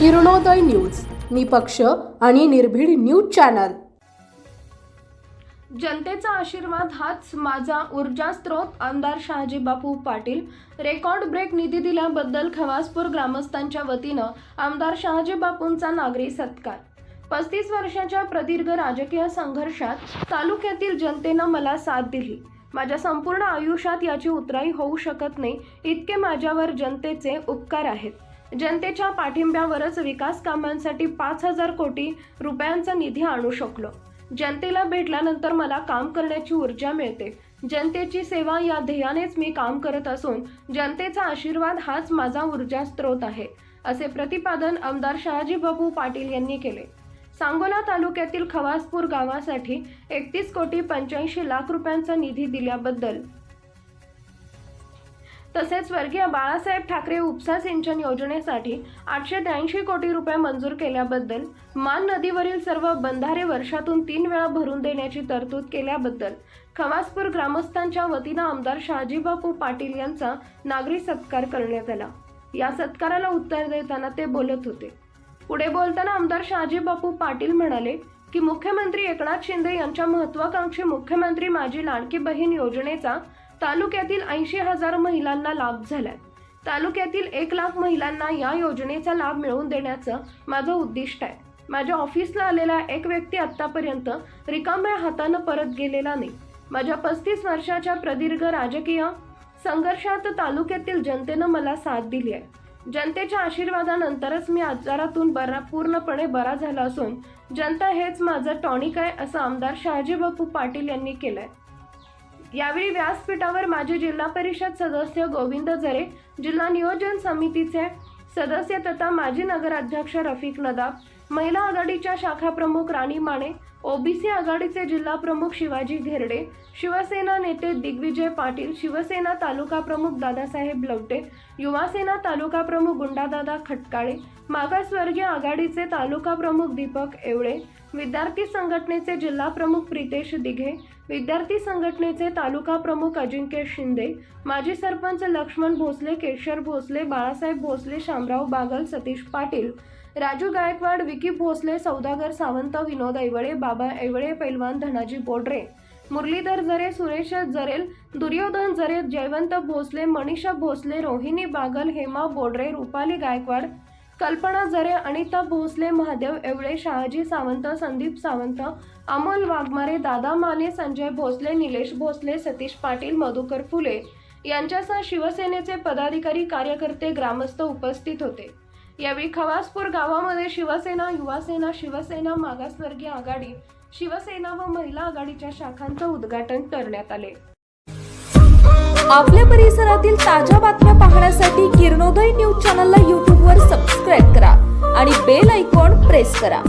Kiranoday news निपक्ष आणि निर्भीड न्यूज चॅनल. जनतेचा आशीर्वाद हाच माझा ऊर्जा स्रोत आमदार शहाजी बापू पाटील. रेकॉर्ड ब्रेक निधी दिल्याबद्दल खवासपूर ग्रामस्थांच्या वतीनं आमदार शहाजी बापूंचा नागरी सत्कार. पस्तीस वर्षाच्या प्रदीर्घ राजकीय संघर्षात तालुक्यातील जनतेनं मला साथ दिली. माझ्या संपूर्ण आयुष्यात याची उतराई होऊ शकत नाही इतके माझ्यावर जनतेचे उपकार आहेत. जनतेच्या पाठिंब्यावरच विकास कामांसाठी पाच हजार कोटी रुपयांचा निधी आणू शकलो. जनतेला भेटल्यानंतर मला काम करण्याची ऊर्जा मिळते. जनतेची सेवा या ध्येयानेच मी काम करत असून जनतेचा आशीर्वाद हाच माझा ऊर्जा स्रोत आहे असे प्रतिपादन आमदार शहाजी बाबू पाटील यांनी केले. सांगोला तालुक्यातील खवासपूर गावासाठी एकतीस कोटी पंच्याऐंशी लाख रुपयांचा निधी दिल्याबद्दल तसेच स्वर्गीय बाळासाहेब ठाकरे उपसा सिंचन योजनेसाठी आठशे त्र्याऐंशी कोटी रुपये मंजूर केल्याबद्दल मान नदीवरील सर्व बंधारे वर्षातून तीन वेळा भरून देण्याची तरतूद केल्याबद्दल खवासपूर ग्रामस्थांच्या वतीनं आमदार शहाजीबापू पाटील यांचा नागरी सत्कार करण्यात आला. या सत्काराला उत्तर देताना ते बोलत होते. पुढे बोलताना आमदार शहाजीबापू पाटील म्हणाले की मुख्यमंत्री एकनाथ शिंदे यांच्या महत्वाकांक्षी मुख्यमंत्री माझी लाडकी बहीण योजनेचा तालुक्यातील ऐंशी हजार महिलांना लाभ झालाय. तालुक्यातील एक लाख महिलांना या योजनेचा लाभ मिळवून देण्याचं माझं उद्दिष्ट आहे. माझ्या ऑफिसला आलेला एक व्यक्ती आतापर्यंत रिकाम्या हातानं परत गेलेला नाही. माझ्या पस्तीस वर्षाच्या प्रदीर्घ राजकीय संघर्षात तालुक्यातील जनतेनं मला साथ दिली आहे. जनतेच्या आशीर्वादानंतरच मी आजारातून बरा पूर्णपणे बरा झाला असून जनता हेच माझं टॉनिक आहे असं आमदार शहाजीबापू पाटील यांनी केलं आहे यावेळी व्यासपीठावर माजी जिल्हा परिषद सदस्य गोविंद जरे जिल्हा नियोजन समितीचे सदस्य तथा माजी नगराध्यक्ष रफिक नदाब महिला आघाडीच्या शाखा प्रमुख राणी माने ओबीसी आघाडीचे जिल्हा प्रमुख शिवाजी घेरडे शिवसेना नेते दिग्विजय पाटील शिवसेना तालुका प्रमुख दादासाहेब लवटे युवासेना तालुका प्रमुख गुंडादादा खटकाळे मागासवर्गीय आघाडीचे तालुका प्रमुख दीपक एवळे विद्यार्थी संघटनेचे जिल्हा प्रमुख प्रितेश दिघे विद्यार्थी संघटनेचे तालुका प्रमुख अजिंक्य शिंदे माजी सरपंच लक्ष्मण भोसले केशर भोसले बाळासाहेब भोसले शामराव बागल सतीश पाटील राजू गायकवाड विकी भोसले सौदागर सावंत विनोद ऐवळे बाबा ऐवळे पैलवान धनाजी बोडरे मुरलीधर जरे सुरेश जरेल दुर्योधन जरे जयवंत भोसले मनीषा भोसले रोहिणी बागल हेमा बोडरे रुपाली गायकवाड कल्पना जरे अनिता भोसले महादेव एवळे शहाजी सावंत संदीप सावंत अमोल वाघमारे दादा माने संजय भोसले निलेश भोसले सतीश पाटील मधुकर फुले यांच्यासह शिवसेनेचे पदाधिकारी कार्यकर्ते ग्रामस्थ उपस्थित होते. यावेळी खवासपूर गावामध्ये शिवसेना युवासेना शिवसेना मागासवर्गीय आघाडी शिवसेना व महिला आघाडीच्या शाखांचं उद्घाटन करण्यात आले. आपल्या परिसरातील ताज्या बातम्या पाहण्यासाठी किरणोदय न्यूज चॅनलला यूट्यूबवर सबस्क्राईब करा आणि बेल आयकॉन प्रेस करा.